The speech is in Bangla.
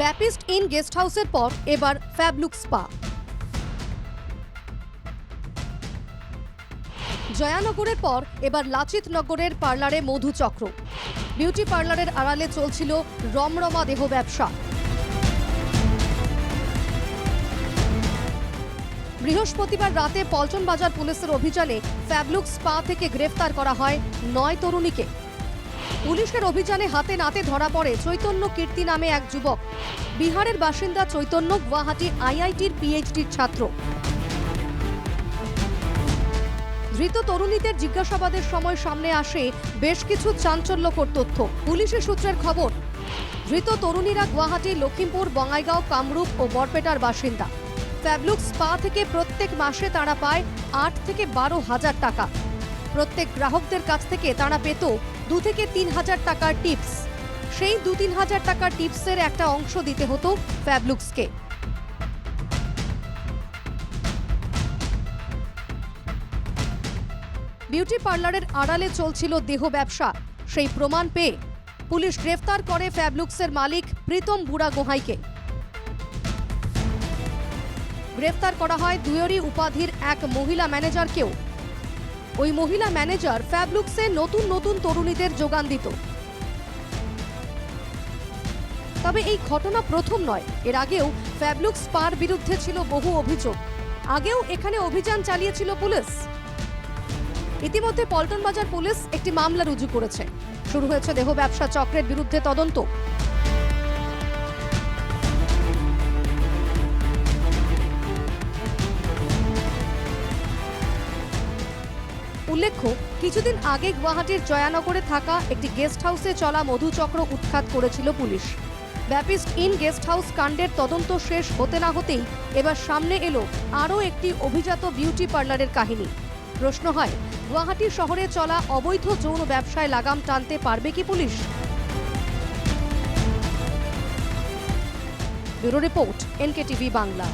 ব্যাপিস্ট ইন গেস্ট হাউসের পর এবার ফ্যাবলুক স্পা। জয়ানগরের পর এবার লাচিত নগরের পার্লারে মধুচক্র বিউটি পার্লারের আড়ালে চলছিল রমরমা দেহ ব্যবসা। বৃহস্পতিবার রাতে পল্টন বাজার পুলিশের অভিযানে ফ্যাবলুক স্পা থেকে গ্রেফতার করা হয় নয় তরুণীকে। পুলিশের অভিযানে হাতে নাতে ধরা পড়ে চৈতন্য কীর্তি নামে এক যুবক। বিহারের বাসিন্দা চৈতন্য গুয়াহাটি আইআইটির পিএইচডির ছাত্র। ধৃত তরুণীদের জিজ্ঞাসাবাদের সময় সামনে আসে বেশ কিছু চাঞ্চল্যকর তথ্য। পুলিশের সূত্রের খবর, ধৃত তরুণীরা গুয়াহাটি লখিমপুর বঙ্গাইগাঁও, কামরূপ ও বরপেটার বাসিন্দা। ফ্যাবলুক স্পা থেকে প্রত্যেক মাসে তারা পায় আট থেকে বারো হাজার টাকা। প্রত্যেক গ্রাহকদের কাছ থেকে তারা পেত দু থেকে তিন হাজার টাকার টিপস। সেই দু তিন হাজার টাকার টিপসের একটা অংশ দিতে হতো ফ্যাবলুক্সকে। বিউটি পার্লারের আড়ালে চলছিল দেহ ব্যবসা। সেই প্রমাণ পেয়ে পুলিশ গ্রেফতার করে ফ্যাবলুক্সের মালিক প্রীতম বুড়া গোহাইকে। গ্রেফতার করা হয় দুয়রি উপাধির এক মহিলা ম্যানেজারকেও। ওই মহিলা ম্যানেজার ফ্যাবলুক্সে নতুন নতুন তরুণীদের যোগান দিত। তবে এই ঘটনা প্রথম নয়। এর আগেও ফ্যাবলুক্স পার বিরুদ্ধে ছিল বহু অভিযোগ। আগেও এখানে অভিযান চালিয়েছিল পুলিশ। ইতিমধ্যে পল্টন বাজার পুলিশ একটি মামলা রুজু করেছে। শুরু হয়েছে দেহ ব্যবসা চক্রের বিরুদ্ধে তদন্ত। উল্লেখ্য, কিছুদিন আগে গুয়াহাটির জয়ানগরে থাকা একটি গেস্ট হাউসে চলা মধুচক্র উৎখাত করেছিল পুলিশ। ব্যাপিস্ট ইন গেস্ট হাউস কাণ্ডের তদন্ত শেষ হতে না হতেই এবার সামনে এলো আরও একটি অভিজাত বিউটি পার্লারের কাহিনী। প্রশ্ন হয়, গুয়াহাটি শহরে চলা অবৈধ যৌন ব্যবসায় লাগাম টানতে পারবে কি police? Bureau report N K TV Bangla.